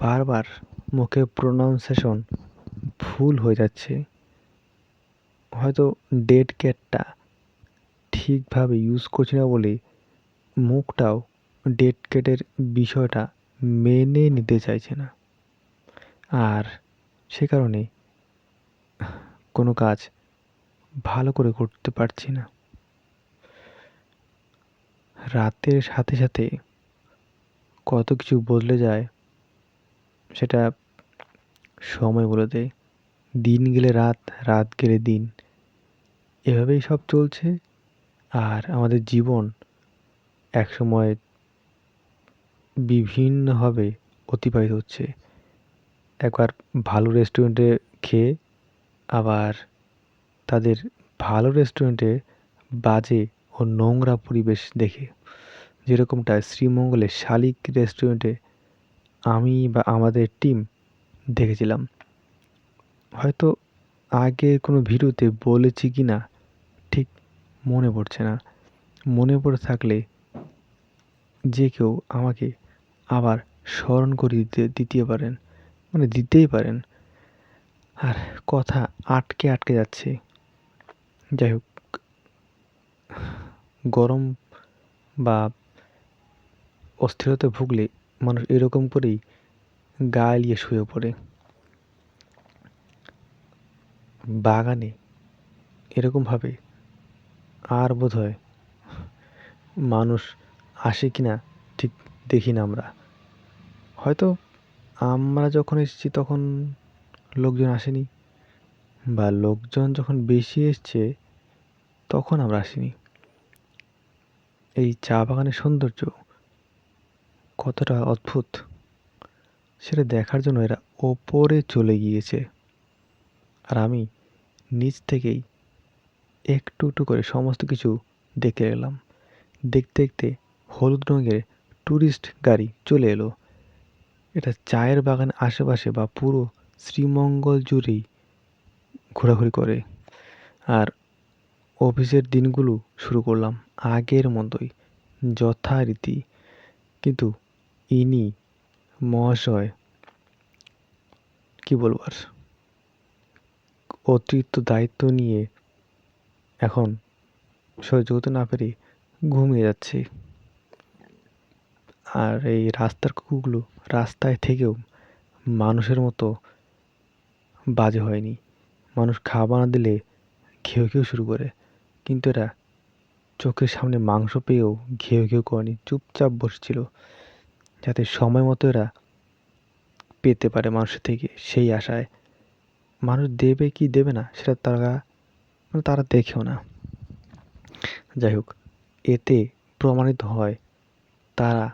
বারবার মুখে প্রোনাউন্সেশন ভুল হয়ে যাচ্ছে। হয়তো ডেড ক্যাটটা ঠিকভাবে ইউজ করছি না বলে মুখটাও ডেড ক্যাটের বিষয়টা মেনে নিতে চাইছে না। আর সে কারণে কোনো কাজ ভালো করে করতে পারছি না। রাতের সাথে সাথে কত কিছু বদলে যায় সেটা সময় বলে দিন গেলে রাত রাত গেলে দিন। এভাবেই সব চলছে। আর আমাদের জীবন একসময় বিভিন্নভাবে অতিবাহিত হচ্ছে। একবার ভালো রেস্টুরেন্টে খেয়ে, আবার তাদের ভালো রেস্টুরেন্টে বাজে ও নোংরা পরিবেশ দেখে। যেরকমটা শ্রীমঙ্গলের শালিক রেস্টুরেন্টে আমি বা আমাদের টিম দেখেছিলাম। হয়তো আগে কোনো ভিডিওতে বলেছি কি না, ঠিক মনে পড়ছে না। মনে পড়ে থাকলে যে কেউ আমাকে আবার স্মরণ করিয়ে দিতে দিতে পারেন মানে দিতেই পারেন। আর কথা আটকে আটকে যাচ্ছে। যাই হোক, গরম বা অস্থিরতায় ভুগলে মানুষ এরকম করেই গা এলিয়ে শুয়ে পড়ে। বাগানে এরকমভাবে আর বোধ হয় মানুষ আসে কি না ঠিক দেখি না আমরা। হয়তো আমরা যখন এসেছি তখন লোকজন আসেনি বা লোকজন যখন বেশি এসছে তখন আমরা আসিনি। এই চা বাগানের সৌন্দর্য কতটা অদ্ভুত। সেটা দেখার জন্য এরা ওপরে চলে গিয়েছে। আর আমি নিচ থেকেই একটু একটু করে সমস্ত কিছু দেখে এলাম। দেখতে দেখতে হলুদ রঙের ট্যুরিস্ট গাড়ি চলে এলো। এটা চায়ের বাগান আশেপাশে বা পুরো শ্রীমঙ্গল জুড়েই ঘোরাঘুরি করে। আর অফিসের দিনগুলো শুরু করলাম আগের মতোই, যথারীতি। কিন্তু ইনি মহাশয়, কী বলব আর? অতিরিক্ত দায়িত্ব নিয়ে এখন সহ্য করতে না পেরে ঘুমিয়ে যাচ্ছি। আর এই রাস্তার কুকুরগুলো রাস্তায় থেকেও মানুষের মতো বাজে হয়নি। মানুষ খাবার না দিলে ঘেউ ঘেউ শুরু করে। কিন্তু এরা চোখের সামনে মাংস পেয়েও ঘেউ ঘেউ করেনি, চুপচাপ বসছিল। যাতে সময় মতো এরা পেতে পারে মানুষের থেকে সেই আশায়। মানুষ দেবে কি দেবে না, সেটা তারা মানে তারা দেখেও না। যাই হোক, এতে প্রমাণিত হয় তারা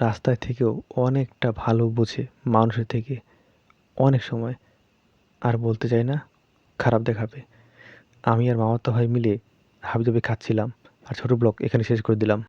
রাস্তায় থেকেও অনেকটা ভালো বোঝে মানুষের থেকে। অনেক সময় আর বলতে চাই না, খারাপ দেখাবে। আমি আর মামাতো ভাই মিলে হাবিজাবি খাচ্ছিলাম আর ছোটো ব্লগ এখানে শেষ করে দিলাম।